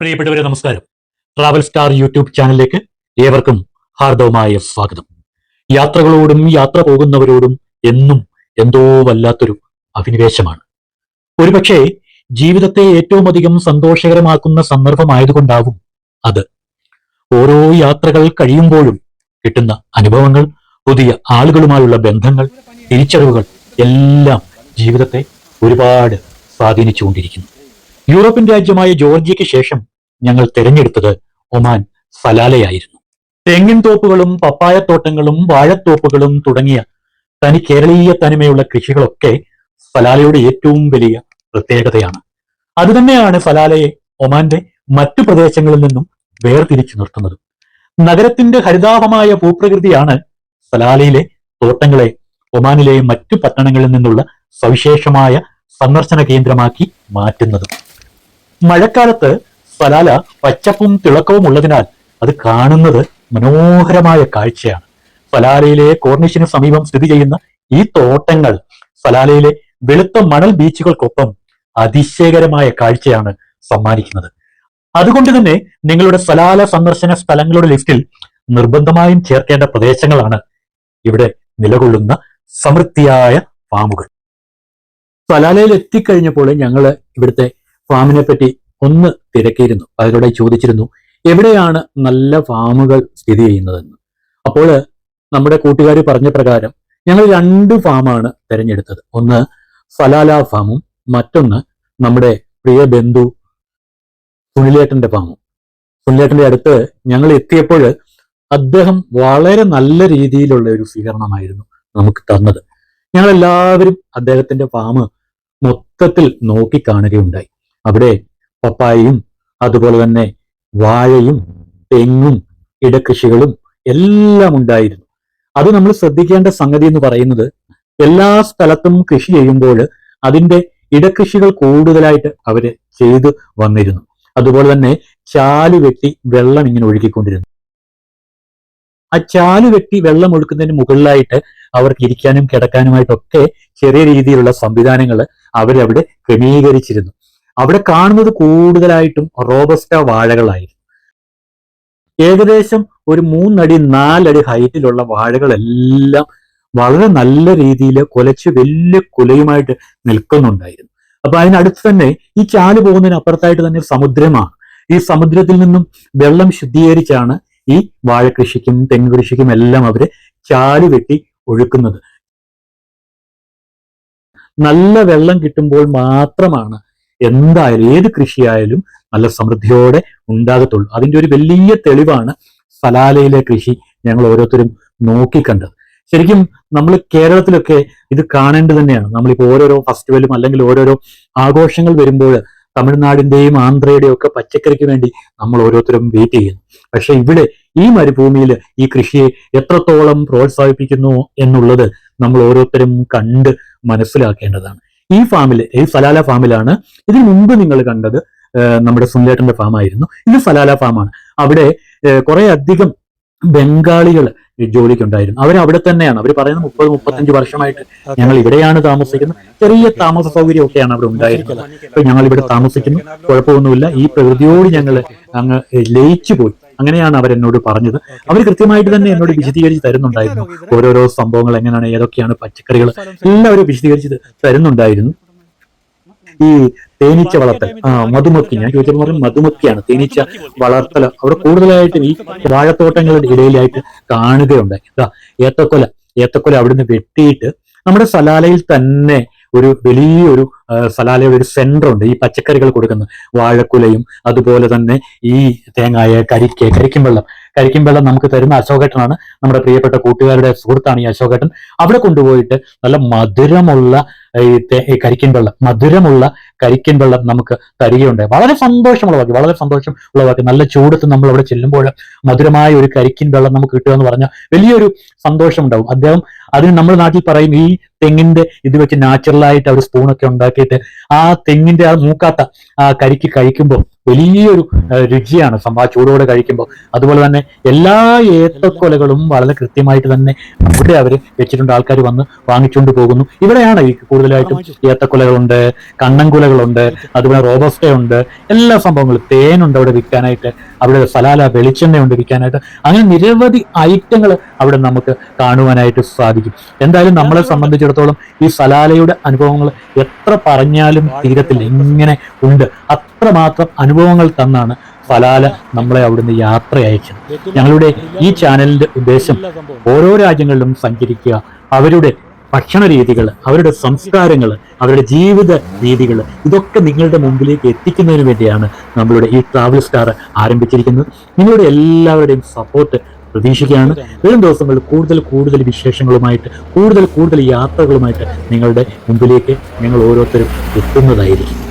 പ്രിയപ്പെട്ടവരെ നമസ്കാരം. Travel star YouTube ചാനലിലേക്ക് ഏവർക്കും ഹാർദവമായ സ്വാഗതം. യാത്രകളോടും യാത്ര പോകുന്നവരോടും എന്നും എന്തോ വല്ലാത്തൊരു അഭിനിവേശമാണ്. ഒരുപക്ഷെ ജീവിതത്തെ ഏറ്റവും അധികം സന്തോഷകരമാക്കുന്ന സന്ദർഭമായതുകൊണ്ടാവും അത്. ഓരോ യാത്രകൾ കഴിയുമ്പോഴും കിട്ടുന്ന അനുഭവങ്ങൾ പുതിയ ആളുകളുമായുള്ള ബന്ധങ്ങൾ തിരിച്ചറിവുകൾ എല്ലാം ജീവിതത്തെ ഒരുപാട് സ്വാധീനിച്ചുകൊണ്ടിരിക്കുന്നു. യൂറോപ്യൻ രാജ്യമായ ജോർജിയയ്ക്ക് ശേഷം ഞങ്ങൾ തിരഞ്ഞെടുത്തത് ഒമാൻ സലാലയായിരുന്നു. തെങ്ങിൻ തോപ്പുകളും പപ്പായത്തോട്ടങ്ങളും വാഴത്തോപ്പുകളും തുടങ്ങിയ തനി കേരളീയ തനിമയുള്ള കൃഷികളൊക്കെ ഫലാലയുടെ ഏറ്റവും വലിയ പ്രത്യേകതയാണ്. അതുതന്നെയാണ് ഫലാലയെ ഒമാന്റെ മറ്റു പ്രദേശങ്ങളിൽ നിന്നും വേർതിരിച്ചു നിർത്തുന്നത്. നഗരത്തിന്റെ ഹരിതാഭമായ ഭൂപ്രകൃതിയാണ് ഫലാലയിലെ തോട്ടങ്ങളെ ഒമാനിലെ മറ്റു പട്ടണങ്ങളിൽ നിന്നുള്ള സവിശേഷമായ സന്ദർശന കേന്ദ്രമാക്കി മാറ്റുന്നത്. മഴക്കാലത്ത് സലാല പച്ചപ്പും തിളക്കവും ഉള്ളതിനാൽ അത് കാണുന്നത് മനോഹരമായ കാഴ്ചയാണ്. സലാലയിലെ കോർണിഷിന് സമീപം സ്ഥിതി ചെയ്യുന്ന ഈ തോട്ടങ്ങൾ സലാലയിലെ വെളുത്ത മണൽ ബീച്ചുകൾക്കൊപ്പം അതിശയകരമായ കാഴ്ചയാണ് സമ്മാനിക്കുന്നത്. അതുകൊണ്ട് തന്നെ നിങ്ങളുടെ സലാല സന്ദർശന സ്ഥലങ്ങളുടെ ലിസ്റ്റിൽ നിർബന്ധമായും ചേർക്കേണ്ട പ്രദേശങ്ങളാണ് ഇവിടെ നിലകൊള്ളുന്ന സമൃദ്ധിയായ ഫാമുകൾ. സലാലയിൽ എത്തിക്കഴിഞ്ഞപ്പോൾ ഞങ്ങൾ ഇവിടുത്തെ ഫാമിനെ പറ്റി ഒന്ന് തിരക്കിയിരുന്നു. അവരോട് ചോദിച്ചിരുന്നു എവിടെയാണ് നല്ല ഫാമുകൾ സ്ഥിതി ചെയ്യുന്നതെന്ന്? അപ്പോൾ നമ്മുടെ കൂട്ടുകാർ പറഞ്ഞ പ്രകാരം ഞങ്ങൾ രണ്ട് ഫാമാണ് തിരഞ്ഞെടുത്തത്. ഒന്ന് ഫലാല ഫാമും മറ്റൊന്ന് നമ്മുടെ പ്രിയ ബന്ധു സുനിലേട്ടന്റെ ഫാമും. സുനിലേട്ടന്റെ അടുത്ത് ഞങ്ങൾ എത്തിയപ്പോൾ അദ്ദേഹം വളരെ നല്ല രീതിയിലുള്ള ഒരു സ്വീകരണമായിരുന്നു നമുക്ക് തന്നത്. ഞങ്ങൾ എല്ലാവരും അദ്ദേഹത്തിന്റെ ഫാം മൊത്തത്തിൽ നോക്കി കാണുകയുണ്ടായി. അവിടെ പപ്പായയും അതുപോലെ തന്നെ വാഴയും തെങ്ങും ഇടകൃഷികളും എല്ലാം ഉണ്ടായിരുന്നു. അത് നമ്മൾ ശ്രദ്ധിക്കേണ്ട സംഗതി എന്ന് പറയുന്നത് എല്ലാ സ്ഥലത്തും കൃഷി ചെയ്യുമ്പോൾ അതിന്റെ ഇടകൃഷികൾ കൂടുതലായിട്ട് അവർ ചെയ്തു വന്നിരുന്നു. അതുപോലെ തന്നെ ചാൽ വെട്ടി വെള്ളം ഇങ്ങനെ ഒഴുകിക്കൊണ്ടിരുന്നു. ആ ചാൽ വെട്ടി വെള്ളം ഒഴുക്കുന്നതിന് മുകളിലായിട്ട് അവർക്ക് ഇരിക്കാനും കിടക്കാനുമായിട്ടൊക്കെ ചെറിയ രീതിയിലുള്ള സംവിധാനങ്ങൾ അവരവിടെ ക്രമീകരിച്ചിരുന്നു. അവിടെ കാണുന്നത് കൂടുതലായിട്ടും റോബസ്റ്റ വാഴകളായിരുന്നു. ഏകദേശം ഒരു മൂന്നടി നാലടി ഹൈറ്റിലുള്ള വാഴകളെല്ലാം വളരെ നല്ല രീതിയിൽ കുലച്ച് വലിയ കുലയുമായിട്ട് നിൽക്കുന്നുണ്ടായിരുന്നു. അപ്പൊ അതിനടുത്ത് തന്നെ ഈ ചാൽ പോകുന്നതിന് അപ്പുറത്തായിട്ട് തന്നെ സമുദ്രമാണ്. ഈ സമുദ്രത്തിൽ നിന്നും വെള്ളം ശുദ്ധീകരിച്ചാണ് ഈ വാഴകൃഷിക്കും തെങ്ങ് കൃഷിക്കും എല്ലാം അവർ ചാൽ വെട്ടി ഒഴുക്കുന്നത്. നല്ല വെള്ളം കിട്ടുമ്പോൾ മാത്രമാണ് എന്തായാലും ഏത് കൃഷിയായാലും നല്ല സമൃദ്ധിയോടെ ഉണ്ടാകത്തുള്ളൂ. അതിന്റെ ഒരു വലിയ തെളിവാണ് സലാലയിലെ കൃഷി ഞങ്ങൾ ഓരോരുത്തരും നോക്കിക്കണ്ടത്. ശരിക്കും നമ്മൾ കേരളത്തിലൊക്കെ ഇത് കാണേണ്ടത് തന്നെയാണ്. നമ്മളിപ്പോൾ ഓരോരോ ഫെസ്റ്റിവലും അല്ലെങ്കിൽ ഓരോരോ ആഘോഷങ്ങൾ വരുമ്പോൾ തമിഴ്നാടിന്റെയും ആന്ധ്രയുടെയും ഒക്കെ പച്ചക്കറിക്ക് വേണ്ടി നമ്മൾ ഓരോരുത്തരും വെയിറ്റ് ചെയ്യുന്നു. പക്ഷെ ഇവിടെ ഈ മരുഭൂമിയിൽ ഈ കൃഷിയെ എത്രത്തോളം പ്രോത്സാഹിപ്പിക്കുന്നു എന്നുള്ളത് നമ്മൾ ഓരോരുത്തരും കണ്ട് മനസ്സിലാക്കേണ്ടതാണ്. ഈ ഫാമിൽ ഈ സലാല ഫാമിലാണ് ഇതിനു മുമ്പ് നിങ്ങൾ കണ്ടത് നമ്മുടെ സുനിലേട്ടന്റെ ഫാമായിരുന്നു ഇത് സലാല ഫാമാണ് അവിടെ കുറെ അധികം ബംഗാളികൾ ജോലിക്കുണ്ടായിരുന്നു. അവർ അവിടെ തന്നെയാണ്. അവർ പറയുന്നത് മുപ്പത് മുപ്പത്തഞ്ച് വർഷമായിട്ട് ഞങ്ങൾ ഇവിടെയാണ് താമസിക്കുന്നത്. ചെറിയ താമസ സൗകര്യമൊക്കെയാണ് അവിടെ ഉണ്ടായിരുന്നത്. അപ്പൊ ഞങ്ങൾ ഇവിടെ താമസിക്കുന്നു. കുഴപ്പമൊന്നുമില്ല. ഈ പ്രകൃതിയോട് ഞങ്ങൾ അങ്ങ് ലയിച്ചു പോയി അങ്ങനെയാണ് അവർ എന്നോട് പറഞ്ഞത്. അവർ കൃത്യമായിട്ട് തന്നെ എന്നോട് വിശദീകരിച്ച് തരുന്നുണ്ടായിരുന്നു. ഓരോരോ സംഭവങ്ങൾ എങ്ങനെയാണ് ഏതൊക്കെയാണ് പച്ചക്കറികൾ എല്ലാം എല്ലാവരും വിശദീകരിച്ച് തരുന്നുണ്ടായിരുന്നു. ഈ തേനീച്ച വളർത്തൽ ആ മധുമക്കി. ഞാൻ ചോദിച്ചപ്പോൾ പറഞ്ഞു മധുമക്കിയാണ്. തേനീച്ച വളർത്തൽ. അവിടെ കൂടുതലായിട്ടും ഈ വാഴത്തോട്ടങ്ങളുടെ ഇടയിലായിട്ട് കാണുകയുണ്ടായി. ഏത്തക്കൊല. ഏത്തക്കൊല അവിടുന്ന് വെട്ടിയിട്ട് നമ്മുടെ സലാലയിൽ തന്നെ ഒരു വലിയൊരു സലാലയ ഒരു സെന്റർ ഉണ്ട്. ഈ പച്ചക്കറികൾ കൊടുക്കുന്ന വാഴക്കുലയും അതുപോലെ തന്നെ ഈ തേങ്ങായ കരിക്ക് കരിക്കും വെള്ളം. കരിക്കും വെള്ളം നമുക്ക് തരുന്ന അശോകേട്ടനാണ്. നമ്മുടെ പ്രിയപ്പെട്ട കൂട്ടുകാരുടെ സുഹൃത്താണ് ഈ അശോകേട്ടൻ. അവിടെ കൊണ്ടുപോയിട്ട് നല്ല മധുരമുള്ള ഈ കരിക്കിൻ വെള്ളം മധുരമുള്ള കരിക്കിൻ വെള്ളം നമുക്ക് തരികയുണ്ടായി വളരെ സന്തോഷമുള്ള സന്തോഷമുള്ളവാക്കി വളരെ സന്തോഷം ഉള്ള ഉള്ളവാക്കി നല്ല ചൂടത്ത് നമ്മൾ അവിടെ ചെല്ലുമ്പോൾ മധുരമായ ഒരു കരിക്കിൻ വെള്ളം നമുക്ക് കിട്ടുക എന്ന് പറഞ്ഞാൽ വലിയൊരു സന്തോഷം ഉണ്ടാവും അദ്ദേഹം അതിന് നമ്മുടെ നാട്ടിൽ പറയും ഈ തെങ്ങിന്റെ ഇത് വെച്ച് നാച്ചുറലായിട്ട് അവർ സ്പൂണൊക്കെ ഉണ്ടാക്കിയിട്ട് ആ തെങ്ങിന്റെ ആ മൂക്കാത്ത ആ കരിക്ക് കഴിക്കുമ്പോൾ വലിയൊരു രുചിയാണ്. സംഭവം ആ ചൂടോടെ കഴിക്കുമ്പോൾ അതുപോലെ തന്നെ എല്ലാ ഏത്തക്കൊലകളും വളരെ കൃത്യമായിട്ട് തന്നെ അവിടെ അവർ വെച്ചിട്ടുണ്ട്. ആൾക്കാർ വന്ന് വാങ്ങിച്ചുകൊണ്ട് പോകുന്നു. ഇവിടെയാണ് ഈ കൂടുതലായിട്ടും ഏത്തക്കൊലകളുണ്ട് കണ്ണൻകുലകളുണ്ട് അതുപോലെ റോബസ്റ്റ ഉണ്ട് എല്ലാ സംഭവങ്ങളും തേനുണ്ട് അവിടെ വിൽക്കാനായിട്ട്. അവിടെ സലാല വെളിച്ചെണ്ണയുണ്ട് വിൽക്കാനായിട്ട്. അങ്ങനെ നിരവധി ഐറ്റങ്ങൾ അവിടെ നമുക്ക് കാണുവാനായിട്ട് സാധിക്കും. എന്തായാലും നമ്മളെ സംബന്ധിച്ചിടത്തോളം ഈ സലാലയുടെ അനുഭവങ്ങൾ എത്ര പറഞ്ഞാലും തീരത്തില്ല. ഇങ്ങനെ ഉണ്ട്. അത്രമാത്രം അനുഭവങ്ങൾ തന്നാണ് സലാല നമ്മളെ അവിടുന്ന് യാത്ര അയച്ചത്. ഞങ്ങളുടെ ഈ ചാനലിന്റെ ഉദ്ദേശം ഓരോ രാജ്യങ്ങളിലും സഞ്ചരിക്കുക. അവരുടെ ഭക്ഷണ രീതികൾ അവരുടെ സംസ്കാരങ്ങൾ അവരുടെ ജീവിത രീതികൾ ഇതൊക്കെ നിങ്ങളുടെ മുമ്പിലേക്ക് എത്തിക്കുന്നതിന് വേണ്ടിയാണ് നമ്മളുടെ ഈ ട്രാവൽ സ്റ്റാർ ആരംഭിച്ചിരിക്കുന്നത്. നിങ്ങളുടെ എല്ലാവരുടെയും സപ്പോർട്ട് പ്രതീക്ഷിക്കുകയാണ്. വരും ദിവസങ്ങളിൽ കൂടുതൽ കൂടുതൽ വിശേഷങ്ങളുമായിട്ട് കൂടുതൽ കൂടുതൽ യാത്രകളുമായിട്ട് നിങ്ങളുടെ മുമ്പിലേക്ക് ഞങ്ങൾ ഓരോരുത്തരും എത്തുന്നതായിരിക്കും.